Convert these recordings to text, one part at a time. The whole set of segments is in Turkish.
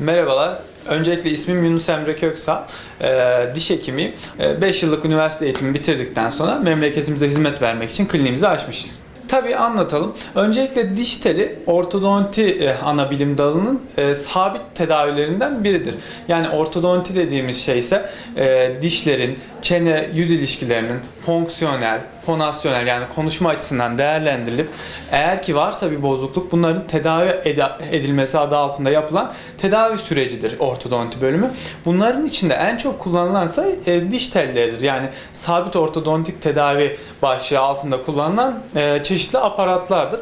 Merhabalar. Öncelikle ismim Yunus Emre Köksal. Ee, diş hekimiyim. 5 yıllık üniversite eğitimi bitirdikten sonra memleketimize hizmet vermek için kliniğimizi açmışız. Tabii anlatalım. Öncelikle diş teli ortodonti e, ana bilim dalının e, sabit tedavilerinden biridir. Yani ortodonti dediğimiz şey ise e, dişlerin çene yüz ilişkilerinin fonksiyonel, fonasyonel yani konuşma açısından değerlendirilip eğer ki varsa bir bozukluk bunların tedavi ed- edilmesi adı altında yapılan tedavi sürecidir ortodonti bölümü. Bunların içinde en çok kullanılansa e, diş telleridir. Yani sabit ortodontik tedavi başlığı altında kullanılan e, çeşitli aparatlardır.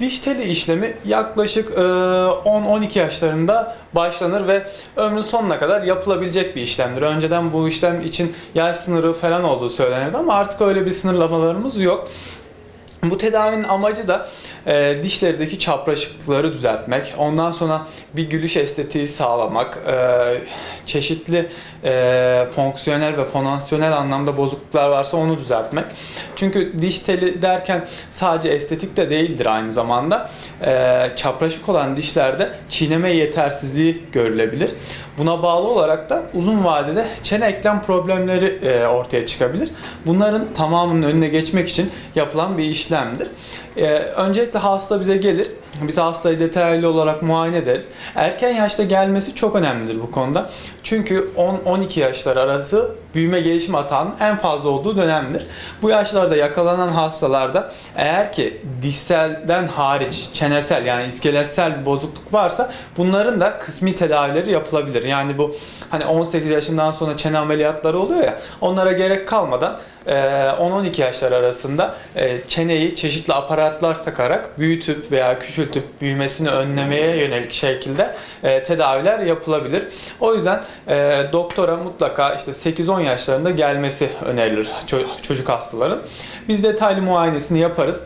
Diş teli işlemi yaklaşık e, 10-12 yaşlarında başlanır ve ömrün sonuna kadar yapılabilecek bir işlemdir. Önceden bu işlem için yaş sınırı falan olduğu söylenirdi ama artık öyle bir sınırlamalarımız yok. Bu tedavinin amacı da e, dişlerdeki çapraşıklıkları düzeltmek, ondan sonra bir gülüş estetiği sağlamak, e, çeşitli e, fonksiyonel ve fonansiyonel anlamda bozukluklar varsa onu düzeltmek. Çünkü diş teli derken sadece estetik de değildir aynı zamanda. E, çapraşık olan dişlerde çiğneme yetersizliği görülebilir. Buna bağlı olarak da uzun vadede çene eklem problemleri e, ortaya çıkabilir. Bunların tamamının önüne geçmek için yapılan bir işlemdir. E, öncelikle hasta bize gelir. Biz hastayı detaylı olarak muayene ederiz. Erken yaşta gelmesi çok önemlidir bu konuda. Çünkü 10-12 yaşlar arası büyüme gelişim hatağının en fazla olduğu dönemdir. Bu yaşlarda yakalanan hastalarda eğer ki dişselden hariç çenesel yani iskeletsel bir bozukluk varsa bunların da kısmi tedavileri yapılabilir. Yani bu hani 18 yaşından sonra çene ameliyatları oluyor ya onlara gerek kalmadan e, 10-12 yaşlar arasında çeneyi çeşitli aparatlar takarak büyütüp veya küçültüp büyümesini önlemeye yönelik şekilde e, tedaviler yapılabilir. O yüzden e, doktora mutlaka işte 8-10 yaşlarında gelmesi önerilir ço- çocuk hastaların. Biz detaylı muayenesini yaparız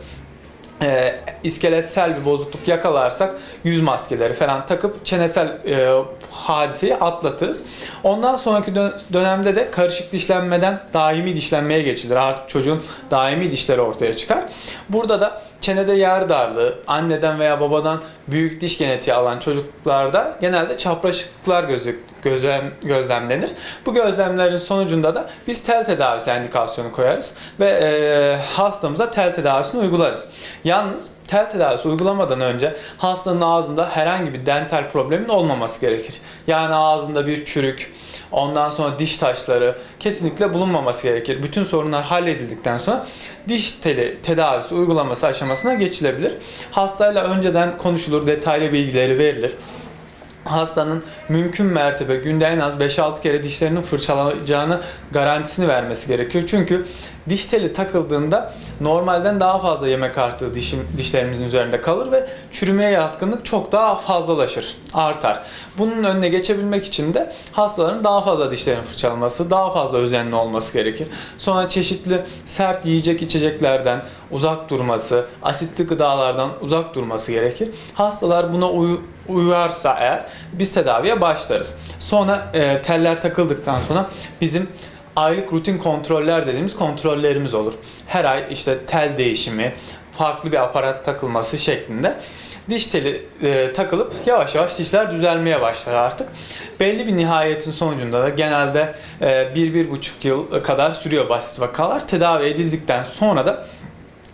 e, iskeletsel bir bozukluk yakalarsak yüz maskeleri falan takıp çenesel e, hadiseyi atlatırız. Ondan sonraki dö- dönemde de karışık dişlenmeden daimi dişlenmeye geçilir. Artık çocuğun daimi dişleri ortaya çıkar. Burada da çenede yer darlığı, anneden veya babadan büyük diş genetiği alan çocuklarda genelde çapraşıklıklar gözü, gözlem, gözlemlenir. Bu gözlemlerin sonucunda da biz tel tedavisi endikasyonu koyarız ve e, hastamıza tel tedavisini uygularız. Yalnız tel tedavisi uygulamadan önce hastanın ağzında herhangi bir dental problemin olmaması gerekir. Yani ağzında bir çürük, ondan sonra diş taşları kesinlikle bulunmaması gerekir. Bütün sorunlar halledildikten sonra diş teli tedavisi uygulaması aşamasına geçilebilir. Hastayla önceden konuşulur, detaylı bilgileri verilir hastanın mümkün mertebe günde en az 5-6 kere dişlerini fırçalayacağını garantisini vermesi gerekir. Çünkü diş teli takıldığında normalden daha fazla yemek artığı dişim, dişlerimizin üzerinde kalır ve çürümeye yatkınlık çok daha fazlalaşır, artar. Bunun önüne geçebilmek için de hastaların daha fazla dişlerini fırçalaması, daha fazla özenli olması gerekir. Sonra çeşitli sert yiyecek içeceklerden uzak durması, asitli gıdalardan uzak durması gerekir. Hastalar buna uy- uyarsa eğer biz tedaviye başlarız. Sonra e, teller takıldıktan sonra bizim aylık rutin kontroller dediğimiz kontrollerimiz olur. Her ay işte tel değişimi, farklı bir aparat takılması şeklinde diş teli e, takılıp yavaş yavaş dişler düzelmeye başlar artık. Belli bir nihayetin sonucunda da genelde e, bir, bir buçuk yıl kadar sürüyor basit vakalar. Tedavi edildikten sonra da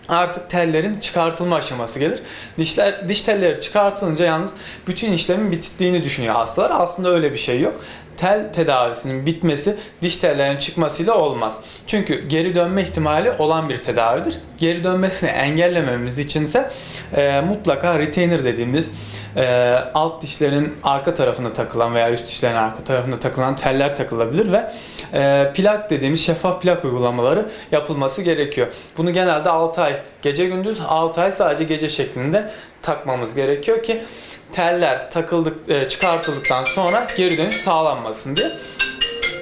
artık tellerin çıkartılma aşaması gelir. Dişler diş telleri çıkartılınca yalnız bütün işlemin bittiğini düşünüyor hastalar. Aslında öyle bir şey yok. Tel tedavisinin bitmesi diş tellerinin çıkmasıyla olmaz. Çünkü geri dönme ihtimali olan bir tedavidir. Geri dönmesini engellememiz içinse e, mutlaka retainer dediğimiz e, alt dişlerin arka tarafına takılan veya üst dişlerin arka tarafına takılan teller takılabilir ve e, plak dediğimiz şeffaf plak uygulamaları yapılması gerekiyor. Bunu genelde 6 ay gece gündüz 6 ay sadece gece şeklinde takmamız gerekiyor ki teller takıldık e, çıkartıldıktan sonra geri dönüş sağlanmasın diye.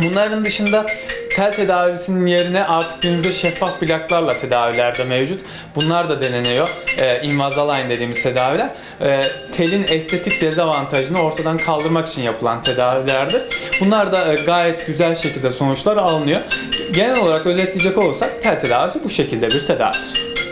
Bunların dışında tel tedavisinin yerine artık günümüzde şeffaf plaklarla tedaviler de mevcut. Bunlar da deneniyor. Ee, Invisalign dediğimiz tedaviler. Ee, telin estetik dezavantajını ortadan kaldırmak için yapılan tedavilerdir. Bunlar da e, gayet güzel şekilde sonuçlar alınıyor. Genel olarak özetleyecek olursak tel tedavisi bu şekilde bir tedavidir.